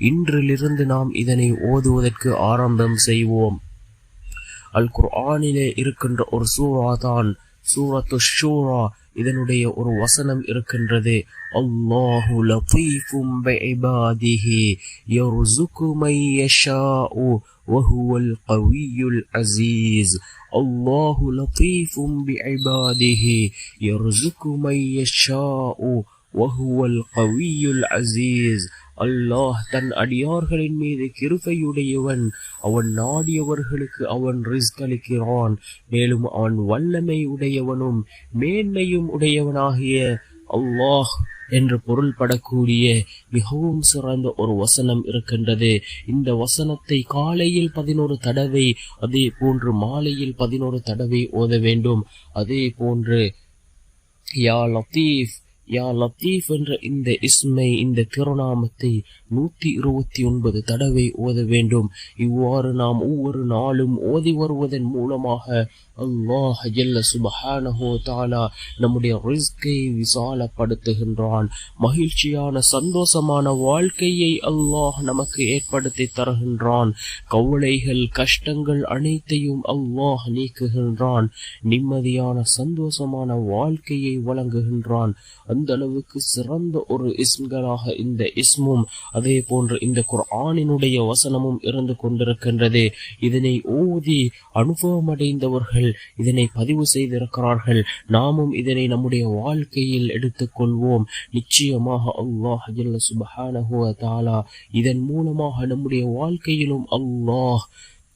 இன்றிலிருந்து நாம் இதனை ஓதுவதற்கு ஆரம்பம் செய்வோம். அல் குர்ஆனிலே இருக்கின்ற ஒரு சூரா தான் சூரத்து ஷூரா இதனுடைய ஒரு வசனம் இருக்கின்றது. அல்லாஹு லதீஃபும் பிஇபாதிஹி யர்சுகு மை யஷாஉ வஹுவல் கவியுல் அசீஸ் அல்லாஹு லதீஃபும் பிஇபாதிஹி யர்சுகு மை யஷாஉ வஹுவல் கவியுல் அசீஸ் அல்லாஹ் தன் அடியார்களின் மீது கிருபையுடையவன். அவன் நாடியவர்களுக்கு அவன் ரிஸ்க் அளிக்கிறான் மேலும் அவன் வல்லமை உடையவனும் மேன்மையும் உடையவனாகிய அல்லாஹ் என்று பொருள்படக்கூடிய மிகவும் சிறந்த ஒரு வசனம் இருக்கின்றது. இந்த வசனத்தை காலையில் பதினோரு தடவை அதே போன்று மாலையில் பதினோரு தடவை ஓத வேண்டும். அதே போன்று யா லத்தீஃப் யா லத்தீஃப் என்ற இந்த இஸ்மை இந்த திருநாமத்தை நூத்தி இருபத்தி ஒன்பது தடவை ஓத வேண்டும். இவ்வாறு நாம் ஒவ்வொரு நாளும் ஓதி வருவதன் மூலமாக அல்லாஹ் ஜெல்ல சுபஹானஹோ தாலா நம்முடைய ரிஸ்கை விசாலப்படுத்துகின்றான். மகிழ்ச்சியான சந்தோஷமான வாழ்க்கையை அல்லாஹ் நமக்கு ஏற்படுத்தி தருகின்றான். கவலைகள் கஷ்டங்கள் அனைத்தையும் அல்லாஹ் நீக்குகின்றான். நிம்மதியான சந்தோஷமான வாழ்க்கையை வழங்குகின்றான். அந்த அளவுக்கு சிறந்த ஒரு இஸ்ம்களாக இந்த இஸ்மும் அதே போன்று இந்த குர்ஆனினுடைய வசனமும் இருந்து கொண்டிருக்கின்றது. இதனை ஓதி அனுபவமடைந்தவர்கள் இதனை பதிவு செய்திருக்கிறார்கள். நாமும் இதனை நம்முடைய வாழ்க்கையில் எடுத்துக்கொள்வோம். நிச்சயமாக அல்லாஹ் இதன் மூலமாக நம்முடைய வாழ்க்கையிலும் அல்லாஹ்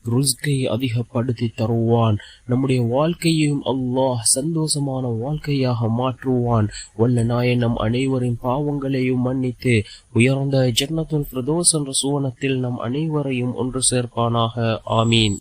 ருஸ்கை அதிகப்படுத்தி தருவான். நம்முடைய வாழ்க்கையையும் அல்லாஹ் சந்தோஷமான வாழ்க்கையாக மாற்றுவான். வல்ல நாயன் நம் அனைவரின் பாவங்களையும் மன்னித்து உயர்ந்த ஜன்னத்துல் பிரதோஸ் என்ற சுவனத்தில் நம் அனைவரையும் ஒன்று சேர்ப்பானாக. ஆமீன்.